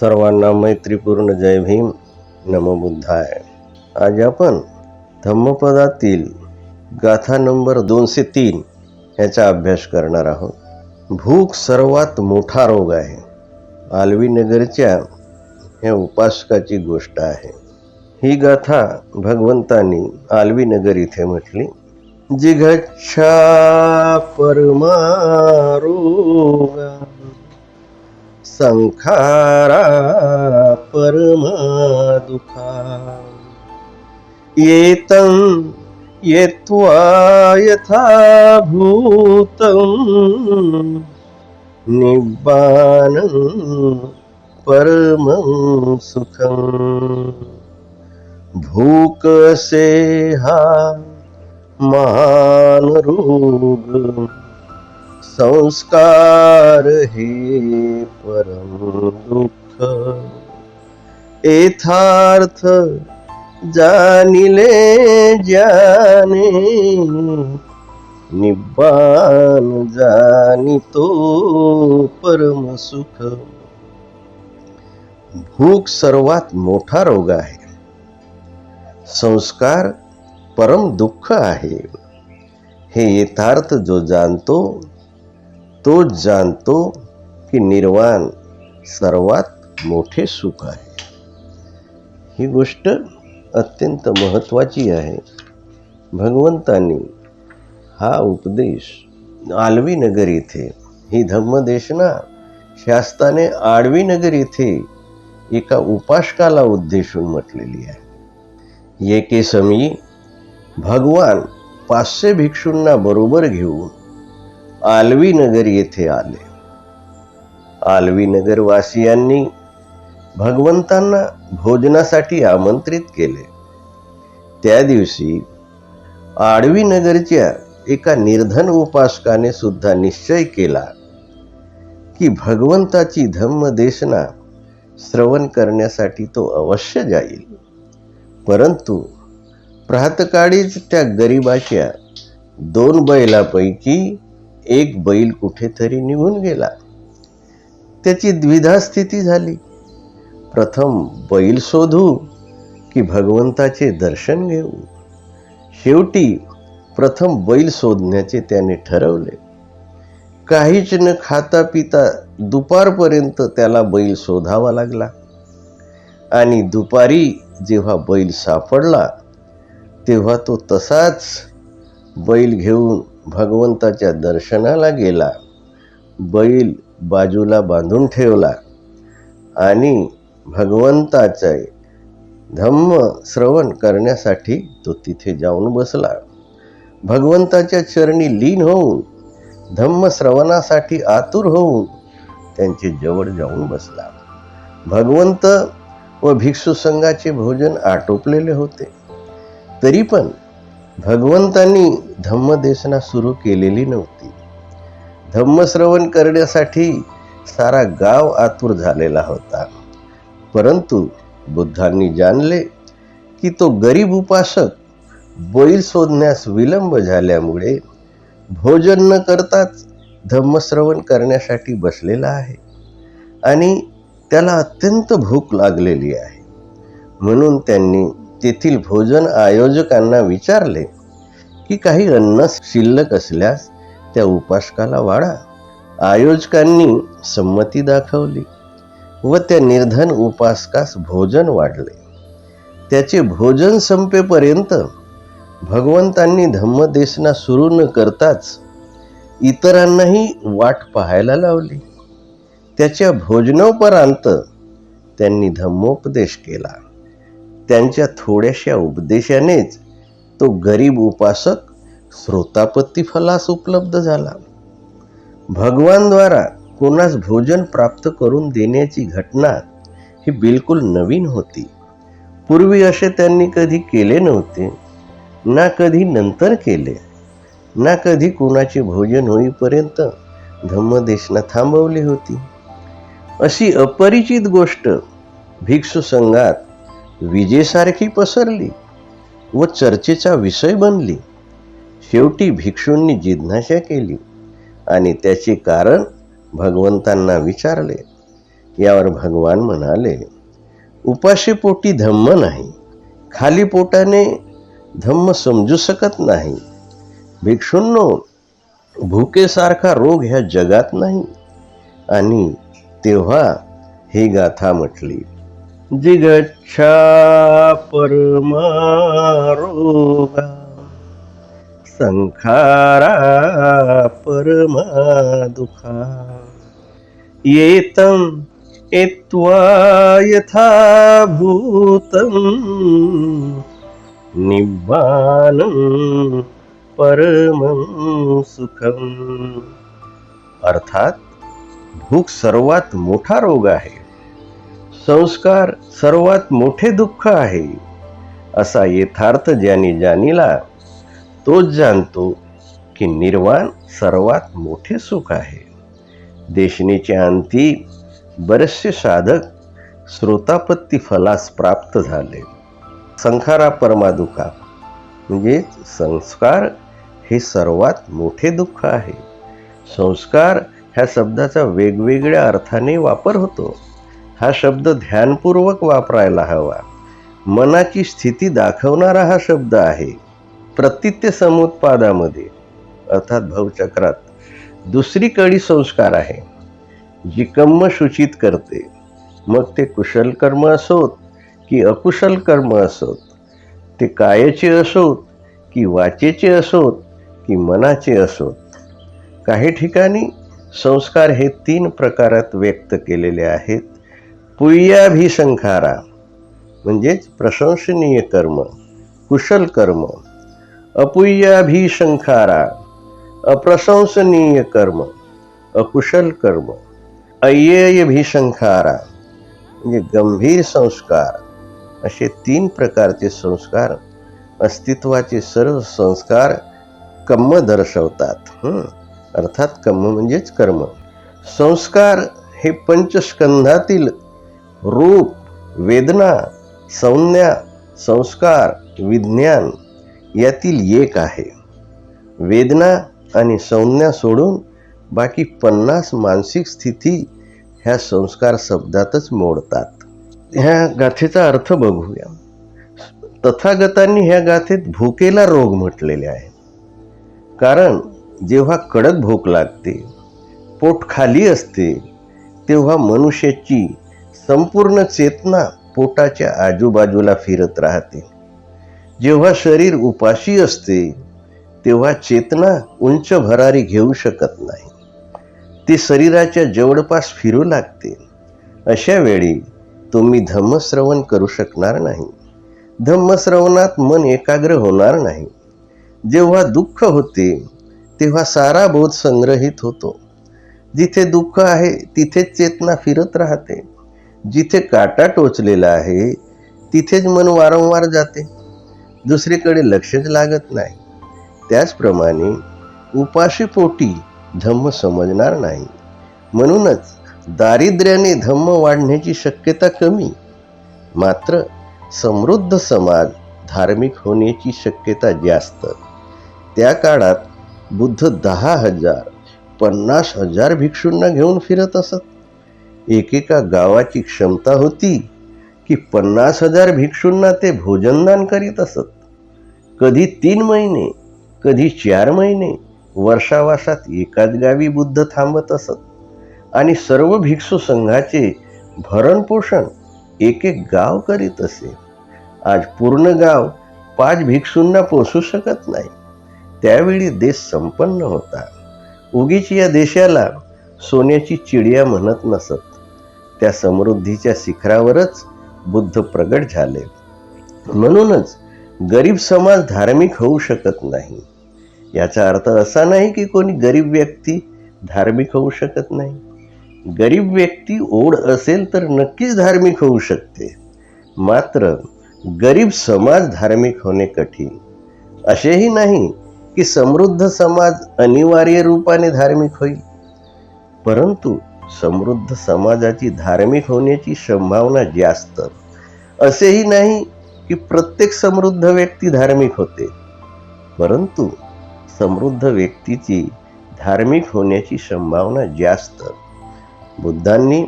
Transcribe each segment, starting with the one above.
सर्वांना मैत्रीपूर्ण जय भीम. नमबुद्धाय आज आपण धम्मपदातील गाथा नंबर दोनशे तीन ह्याचा अभ्यास करणार आहोत. भूक सर्वात मोठा रोग आहे. आलवीनगरच्या ह्या उपासकाची गोष्ट आहे. ही गाथा भगवंतांनी आलवीनगर इथे म्हटली. जिघच्छा परमारोगा संखारा परमादुखा। येतं येत्वा यथा भूतं निब्बानं परमं सुखं। भूक से हा महान रोग संस्कार हे परम दुख। यथार्थ जानिले जाने। निब्बान जानितो परम सुख। भूक सर्वात मोठा रोग आहे। संस्कार परम दुःख आहे। हे यथार्थ जो जाणतो तो जाणतो की निर्वाण सर्वात मोठे सुख आहे. ही गोष्ट अत्यंत महत्त्वाची आहे. भगवंतांनी हा उपदेश आलवी नगर येथे ही धम्मदेशना शास्ताने आडवी नगर येथे एका उपासकाला उद्देशून म्हटलेली आहे. एके समयी भगवान पाचशे भिक्षूंना बरोबर घेऊन आलवी नगर येथे आले. आलवी वासियांनी भगवंतांना भोजनासाठी आमंत्रित केले. त्या दिवशी आडवी नगरच्या एका निर्धन उपासकाने सुद्धा निश्चय केला की भगवंताची धम्मदेशना श्रवण करण्यासाठी तो अवश्य जाईल. परंतु प्रातकाळीच त्या गरिबाच्या दोन बैलापैकी एक बैल कुठेतरी निघून गेला. त्याची द्विधा स्थिती झाली. प्रथम बैल शोधू की भगवंताचे दर्शन घेऊ. शेवटी प्रथम बैल शोधण्याचे त्याने ठरवले. काहीच न खाता पिता दुपारपर्यंत त्याला बैल शोधावा लागला. आणि दुपारी जेव्हा बैल सापडला तेव्हा तो तसाच बैल घेऊन भगवंताच्या दर्शनाला गेला. बैल बाजूला बांधून ठेवला आणि भगवंताचे धम्म श्रवण करण्यासाठी तो तिथे जाऊन बसला. भगवंताच्या चरणी लीन होऊन धम्म श्रवणासाठी आतुर होऊन त्यांचे जवळ जाऊन बसला. भगवंत व भिक्षू संघाचे भोजन आटोपलेले होते. तरी पण भगवंतांनी धम्मदेशना सुरू केलेली नव्हती. धम्मश्रवण करण्यासाठी सारा गाव आतुर झालेला होता. परंतु बुद्धांनी जाणले की तो गरीब उपासक बैल शोधण्यास विलंब झाल्यामुळे भोजन न करताच धम्मश्रवण करण्यासाठी बसलेला आहे आणि त्याला अत्यंत भूक लागलेली आहे. म्हणून त्यांनी तेथील भोजन आयोजकांना विचारले की काही अन्न शिल्लक असल्यास त्या उपासकाला वाढा. आयोजकांनी संमती दाखवली व त्या निर्धन उपासकास भोजन वाढले. त्याचे भोजन संपेपर्यंत भगवंतांनी धम्मदेशना सुरू न करताच इतरांनाही वाट पाहायला लावली. त्याच्या भोजनोपरांत त्यांनी धम्मोपदेश केला. त्यांच्या थोड्याशा उपदेशानेच तो गरीब उपासक श्रोतापत्ती फलास उपलब्ध झाला. भगवानद्वारा कोणास भोजन प्राप्त करून देण्याची घटना ही बिलकुल नवीन होती. पूर्वी असे त्यांनी कधी केले नव्हते ना कधी नंतर केले ना कधी कोणाचे भोजन होईपर्यंत धम्मदेशना थांबवली होती. अशी अपरिचित गोष्ट भिक्षू संघात विजेसारखी पसरली व चर्चेचा विषय बनली. शेवटी भिक्षूंनी जिज्ञासा केली आणि त्याचे कारण भगवंतांना विचारले. यावर भगवान म्हणाले उपाशीपोटी धम्म नाही खाली पोटाने धम्म समजू शकत नाही. भिक्षूंनो भुकेसारखा रोग ह्या जगात नाही. आणि तेव्हा ही गाथा म्हटली जिगच्छा परमारोगा संखारा परमा दुखा येतं एत्वा यथाभूतं निब्बानं परमं सुखम। अर्थात भूक सर्वात मोठा रोग आहे। संस्कार सर्वात मोठे दुःख आहे असा यथार्थ ज्याने जाणीला तोच जाणतो की निर्वाण सर्वात मोठे सुख आहे. देशनेच्या अंती बरेचसे साधक श्रोतापत्ती फलास प्राप्त झाले. संखारा परमादुखा म्हणजे संस्कार हे सर्वात मोठे दुःख आहे. संस्कार ह्या शब्दाचा वेगवेगळ्या अर्थाने वापर होतो. हा शब्द ध्यानपूर्वक वापरायला हवा. मनाची स्थिती दाखवणारा हा शब्द आहे. प्रतित्य समुत्पादामध्ये. अर्थात भवचक्रात. दुसरी कडी संस्कार आहे. जी कम्म सूचित करते मग ते कुशल कर्म असोत की अकुशल कर्म असोत. ते कायेचे असोत की वाचेचे असोत की मनाचे असोत. काही ठिकाणी संस्कार हे तीन प्रकारात व्यक्त केलेले आहेत. पुय्याभिसंखारा म्हणजेच प्रशंसनीय कर्म कुशल कर्म अपुय्याभिसंखारा अप्रशंसनीय कर्म अकुशल कर्म अय्ययभिसंखारा म्हणजे गंभीर संस्कार असे तीन प्रकारचे संस्कार अस्तित्वाचे सर्व संस्कार कम्म दर्शवतात. अर्थात कम्म म्हणजेच कर्म. संस्कार हे पंचस्कंधातील रूप वेदना संज्ञा संस्कार विज्ञान यातील एक आहे. वेदना आणि संज्ञा सोडून बाकी पन्नास मानसिक स्थिती ह्या संस्कार शब्दातच मोडतात. ह्या गाथेचा अर्थ बघूया. तथागतांनी ह्या गाथेत भुकेला रोग म्हटलेले आहे. कारण जेव्हा कडक भूक लागते पोट खाली असते तेव्हा मनुष्याची संपूर्ण चेतना पोटाच्या आजूबाजूला फिरत राहते. जेव्हा शरीर उपाशी असते तेव्हा चेतना उंच भरारी घेऊ शकत नाही. ती शरीराच्या जवळपास फिरू लागते. अशा वेळी तुम्ही धम्मश्रवण करू शकणार नाही. धम्मश्रवणात मन एकाग्र होणार नाही. जेव्हा दुःख होते तेव्हा सारा बोध संग्रहित होतो. जिथे दुःख आहे तिथेच चेतना फिरत राहते. जिथे काटा टोचलेला आहे तिथेच मन वारंवार जाते. दुसरीकडे लक्षच लागत नाही. त्याचप्रमाणे उपाशी पोटी धम्म समजणार नाही. म्हणूनच दारिद्र्याने धम्म वाढण्याची शक्यता कमी. मात्र समृद्ध समाज धार्मिक होण्याची शक्यता जास्त. त्या काळात बुद्ध दहा हजार पन्नास हजार भिक्षूंना घेऊन फिरत असत. एकेका गावाची क्षमता होती की पन्नास हजार भिक्षूंना ते भोजनदान करीत असत. कधी तीन महिने कधी चार महिने वर्षावासात एकाच गावी बुद्ध थांबत असत. आणि सर्व भिक्षू संघाचे भरणपोषण एक एक गाव करीत असे. आज पूर्ण गाव पाच भिक्षूंना पोसू शकत नाही. त्यावेळी देश संपन्न होता. उगीच या देशाला सोन्याची चिडिया म्हणत नसत. त्या समृद्धीच्या शिखरावरच बुद्ध प्रगट झाले. म्हणूनच गरीब समाज धार्मिक होऊ शकत नाही. याचा अर्थ असा नाही की कोणी गरीब व्यक्ती धार्मिक होऊ शकत नाही. गरीब व्यक्ती ओढ असेल तर नक्कीच धार्मिक होऊ शकते. मात्र गरीब समाज धार्मिक होणे कठीण. असेही नाही की समृद्ध समाज अनिवार्य रूपाने धार्मिक होईल. परंतु समृद्ध समाजाची धार्मिक होण्याची संभावना जास्त. असेही नाही की प्रत्येक समृद्ध व्यक्ती धार्मिक होते. परंतु समृद्ध व्यक्तीची धार्मिक होण्याची संभावना जास्त. बुद्धांनी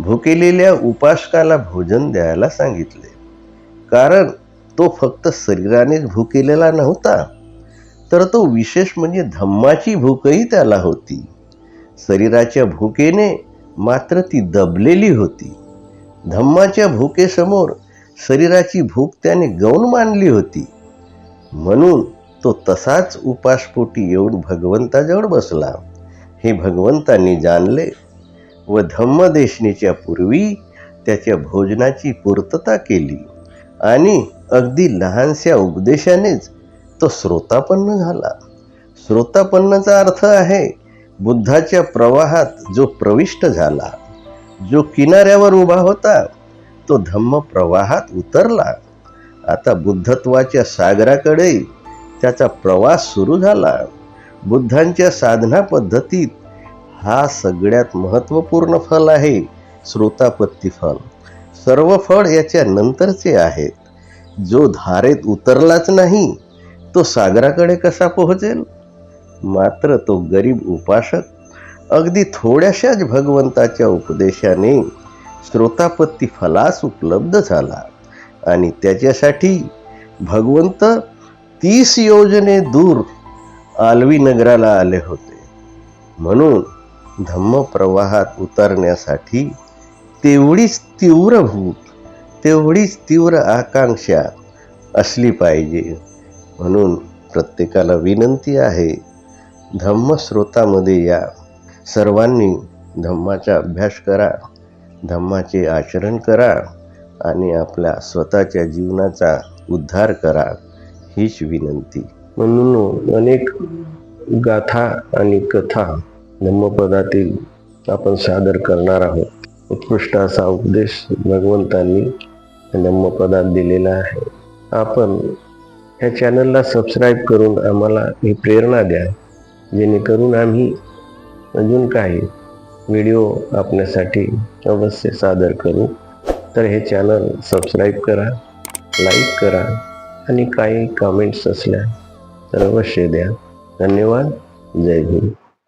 भुकेलेल्या उपासकाला भोजन द्यायला सांगितले. कारण तो फक्त शरीरानेच भुकेलेला नव्हता. तर तो विशेष म्हणजे धम्माची भूकही त्याला होती. शरीराच्या भूकेने मात्र ती दबलेली होती. धम्माच्या भूकेसमोर शरीराची भूक त्याने गौण मानली होती. म्हणून तो तसाच उपासपोटी येऊन भगवंताजवळ बसला. हे भगवंतांनी जाणले व धम्मदेशनीच्या पूर्वी त्याच्या भोजनाची पूर्तता केली आणि अगदी लहानशा उपदेशानेच तो श्रोतापन्न झाला. श्रोतापन्नचा अर्थ आहे बुद्धाच्या प्रवाहात जो प्रविष्ट झाला जो किनाऱ्यावर उभा होता तो धम्म प्रवाहात उतरला. आता बुद्धत्वाच्या सागराकडे त्याचा प्रवास सुरू झाला. बुद्धांच्या साधना पद्धतीत हा सगळ्यात महत्त्वपूर्ण फल आहे श्रोतापत्ती फल. सर्व फळ याच्या नंतरचे आहेत. जो धारेत उतरलाच नाही तो सागराकडे कसा पोहोचेल? मात्र तो गरीब उपासक अगदी थोड्याशाच भगवंताच्या उपदेशाने श्रोतापत्ती फलास उपलब्ध झाला. आणि त्याच्यासाठी भगवंत तीस योजने दूर आलवी नगराला आले होते. म्हणून धम्म प्रवाहात उतरण्यासाठी तेवढीच तीव्र भूक तेवढीच तीव्र आकांक्षा असली पाहिजे. म्हणून प्रत्येकाला विनंती आहे धम्मस्रोतामध्ये या. सर्वांनी धम्माचा अभ्यास करा धम्माचे आचरण करा आणि आपल्या स्वतःच्या जीवनाचा उद्धार करा हीच विनंती. म्हणून अनेक गाथा आणि कथा धम्मपदातील आपण सादर करणार आहोत. उत्कृष्ट असा उपदेश भगवंतांनी धम्मपदात दिलेला आहे. आपण ह्या चॅनलला सबस्क्राईब करून आम्हाला ही प्रेरणा द्या. जेणेकरून आम्ही अजून काही व्हिडिओ आपल्यासाठी अवश्य सादर करू. तर हे चॅनल सबस्क्राईब करा लाईक करा आणि काही कमेंट्स असल्या तर अवश्य द्या. धन्यवाद. जय भीम